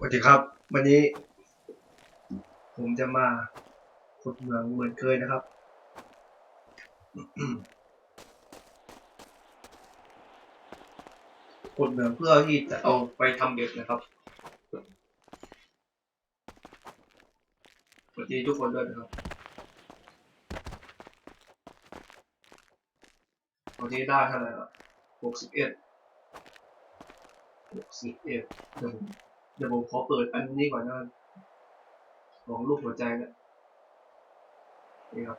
สวัสดีครับ วันนี้ ผมจะมาขุดเหมืองเหมือนเคยนะครับ ขุดเหมืองเพื่อที่จะเอาไปทำเบ็ดนะครับสวัสดีทุกคนด้วยนะครับวันนี้ได้เท่าไหร่ละหกสิบเอ็ดหกสิบเอ็ดเดี๋ยวผม เดี๋ยวผมขอเปิดอันนี้ก่อนนะของรูปหัวใจนี่ยนี่ครับ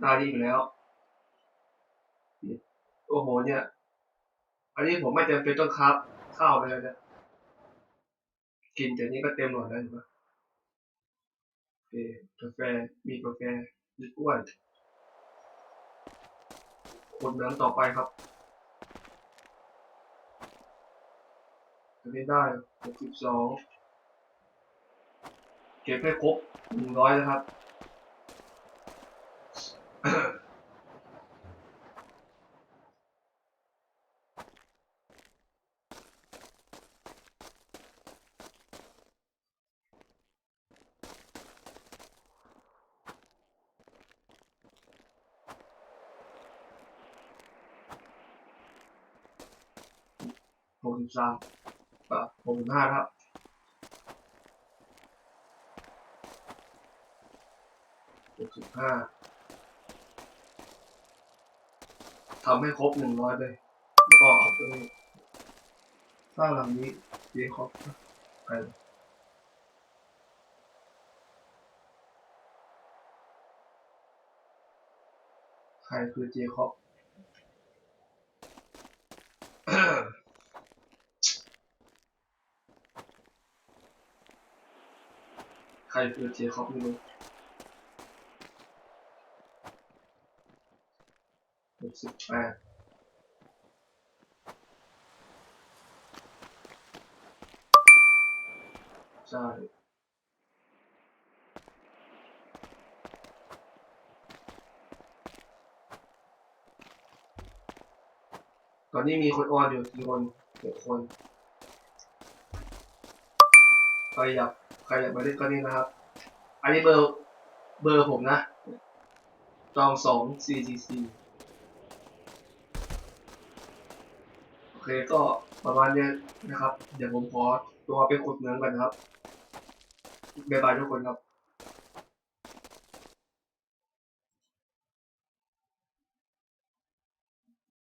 ได้ดีอยู่แล้ว โอ้โหเนี่ย อันนี้ผมไม่จำเป็นต้องคับข้าวไปเลยนี่ยกินจากนี้ก็เต็มหมดแล้วเห็นปะโอเคกาแฟ มีกาแฟ มีกล้วยคนเดินต่อไปครับ อันนี้ได้หกสิบสองเก็บให้ครบหนึ่งร้อยนะครับ หกสิบสาม อะหกสิบห้าครับหกสิบห้าทำให้ครบหนึ่งร้อยเลย แล้วก็เอาตัวนี้สร้างหลังนี้เยครบไปใครคือเจคอบ ใครคือเจคอบไม่รู้หกสิบแปดใช่ตอนนี้มีคนออนอยู่กี่คนหกคน ใครอยากใครอยากมาเล่นก็นี่นะครับ อันนี้เบอร์เบอร์ผมนะ จองสอง CGC โอเคก็ประมาณนี้นะครับ เดี๋ยวผมขอตัวไปขุดเหมืองกันนะครับบ๊ายบายทุกคนครับ